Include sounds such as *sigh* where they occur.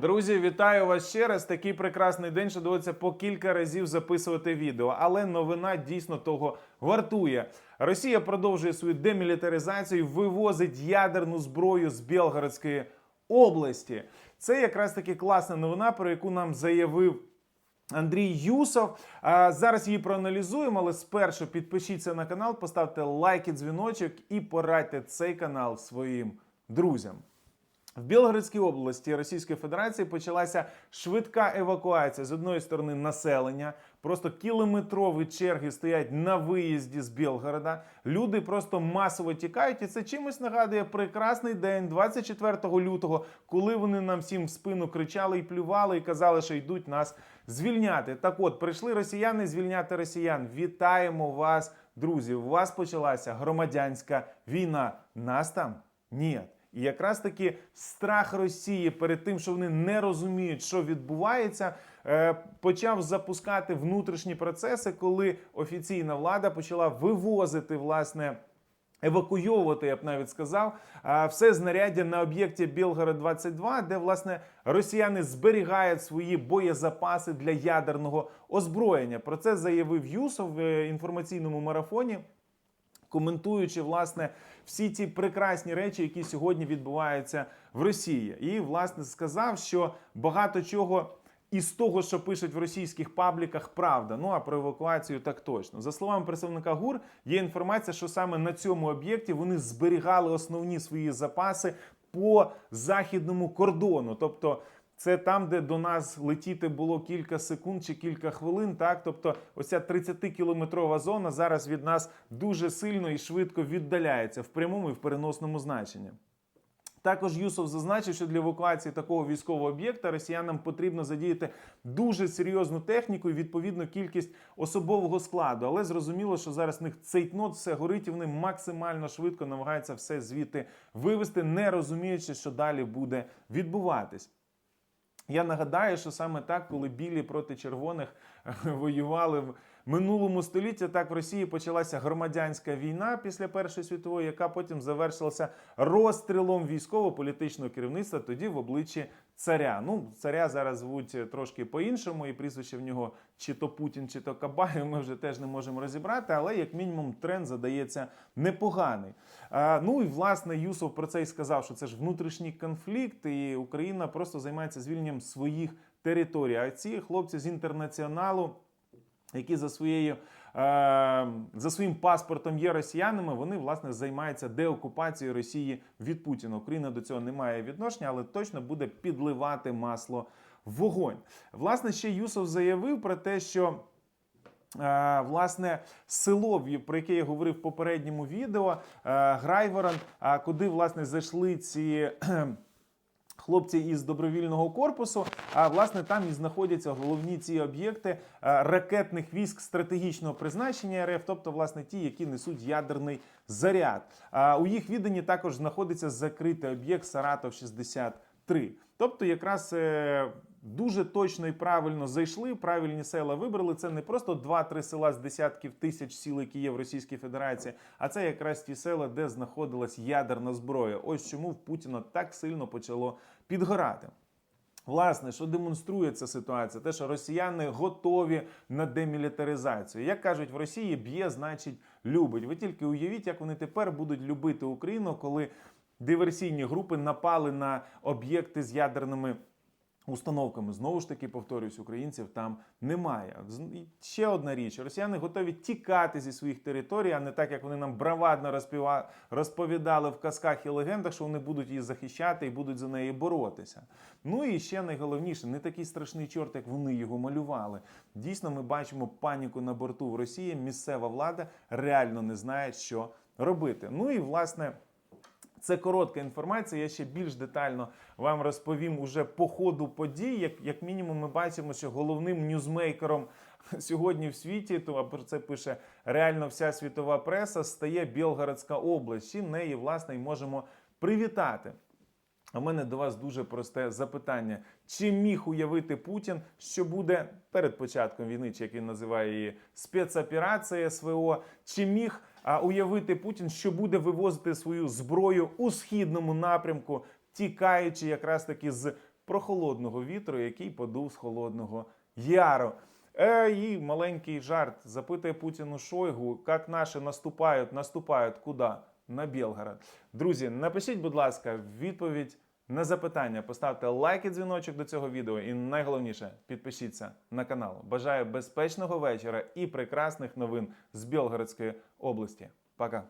Друзі, вітаю вас ще раз. Такий прекрасний день, що доводиться по кілька разів записувати відео. Але новина дійсно того вартує. Росія продовжує свою демілітаризацію, вивозить ядерну зброю з Білгородської області. Це якраз таки класна новина, про яку нам заявив. Андрій Юсов. Зараз її проаналізуємо, але спершу підпишіться на канал, поставте лайк і дзвіночок і порадьте цей канал своїм друзям. В Білгородській області Російської Федерації почалася швидка евакуація з одної сторони населення. Просто кілометрові черги стоять на виїзді з Білгорода. Люди просто масово тікають, і це чимось нагадує прекрасний день, 24 лютого, коли вони нам всім в спину кричали і плювали, і казали, що йдуть нас звільняти. Так от прийшли росіяни звільняти росіян. Вітаємо вас, друзі! У вас почалася громадянська війна. Нас там ні. І якраз таки страх Росії перед тим, що вони не розуміють, що відбувається, е, почав запускати внутрішні процеси, коли офіційна влада почала вивозити власне. Евакуйовувати, я б навіть сказав, все знаряддя на об'єкті Білгород 22 де власне росіяни зберігають свої боєзапаси для ядерного озброєння. Про це заявив Юсов в е, інформаційному марафоні коментуючи власне всі ті прекрасні речі, які сьогодні відбуваються в Росії, і власне сказав, що багато чого. Із того, що пишуть в російських пабліках, правда. Ну а про евакуацію так точно. За словами представника ГУР, є інформація, що саме на цьому об'єкті вони зберігали основні свої запаси по західному кордону. Тобто, це там, де до нас летіти було кілька секунд чи кілька хвилин. Так, тобто, оця 30-кілометрова зона зараз від нас дуже сильно і швидко віддаляється в прямому і в переносному значенні. Також Юсов зазначив, що для евакуації такого військового об'єкта росіянам потрібно задіяти дуже серйозну техніку і відповідну кількість особового складу. Але зрозуміло, що зараз в них цейтнот все горить, і вони максимально швидко намагаються все звідти вивести, не розуміючи, що далі буде відбуватись. Я нагадаю, що саме так, коли білі проти червоних *laughs* воювали в минулому столітті, так в Росії почалася громадянська війна після Першої світової, яка потім завершилася розстрілом військово-політичного керівництва тоді в обличчі царя. Ну, царя зараз звуть трошки по-іншому, і прізвище в нього чи то Путін, чи то Кабаєв, ми вже теж не можемо розібрати, але як мінімум тренд задається непоганий. А, ну і власне Юсов про це і сказав, що це ж внутрішній конфлікт, і Україна просто займається звільненням своїх територій. А ці хлопці з інтернаціоналу які за своєю е, за своїм паспортом є росіянами, вони власне займаються деокупацією Росії від Путіна. Україна до цього не має відношення, але точно буде підливати масло в вогонь. Власне, ще Юсов заявив про те, що. Е, Власне, село, про яке я говорив в попередньому відео, е, Грайворон, куди власне зайшли ці хлопці із добровільного корпусу. А власне там і знаходяться головні ці об'єкти е, ракетних військ стратегічного призначення РФ, тобто власне ті, які несуть ядерний заряд. А у їх відданні також знаходиться закритий об'єкт Саратов 63. Тобто, якраз е, дуже точно і правильно зайшли, правильні села вибрали. Це не просто 2-3 села з десятків тисяч сіл, які є в Російській Федерації, а це якраз ті села, де знаходилась ядерна зброя. Ось чому в Путіна так сильно почало підгорати. Власне, що демонструє ця ситуація, те, що росіяни готові на демілітаризацію. Як кажуть в Росії, б'є, значить, любить. Ви тільки уявіть, як вони тепер будуть любити Україну, коли диверсійні групи напали на об'єкти з ядерними. Установками знову ж таки повторюсь, українців там немає. Ще одна річ: росіяни готові тікати зі своїх територій, а не так, як вони нам бравадно розповідали в казках і легендах, що вони будуть її захищати і будуть за неї боротися. Ну і ще найголовніше, не такий страшний чорт, як вони його малювали. Дійсно, ми бачимо паніку на борту в Росії. Місцева влада реально не знає, що робити. Ну і власне. Це коротка інформація. Я ще більш детально вам розповім уже по ходу подій. Як, як мінімум, ми бачимо, що головним ньюзмейкером сьогодні в світі, то про це пише реально вся світова преса, стає Білгородська область. Чим неї власне і можемо привітати. В мене до вас дуже просте запитання: чи міг уявити Путін, що буде перед початком війни, чи як він називає її спецоперація СВО, чи міг уявити Путін, що буде вивозити свою зброю у східному напрямку, тікаючи якраз таки з прохолодного вітру, який подув з холодного яру. Е, і маленький жарт запитує Путіну Шойгу, як наші наступають, наступають куди? На Білгород. Друзі, напишіть, будь ласка, відповідь на запитання. Поставте лайк і дзвіночок до цього відео. І найголовніше, підпишіться на канал. Бажаю безпечного вечора і прекрасних новин з Білгородської області. Пока.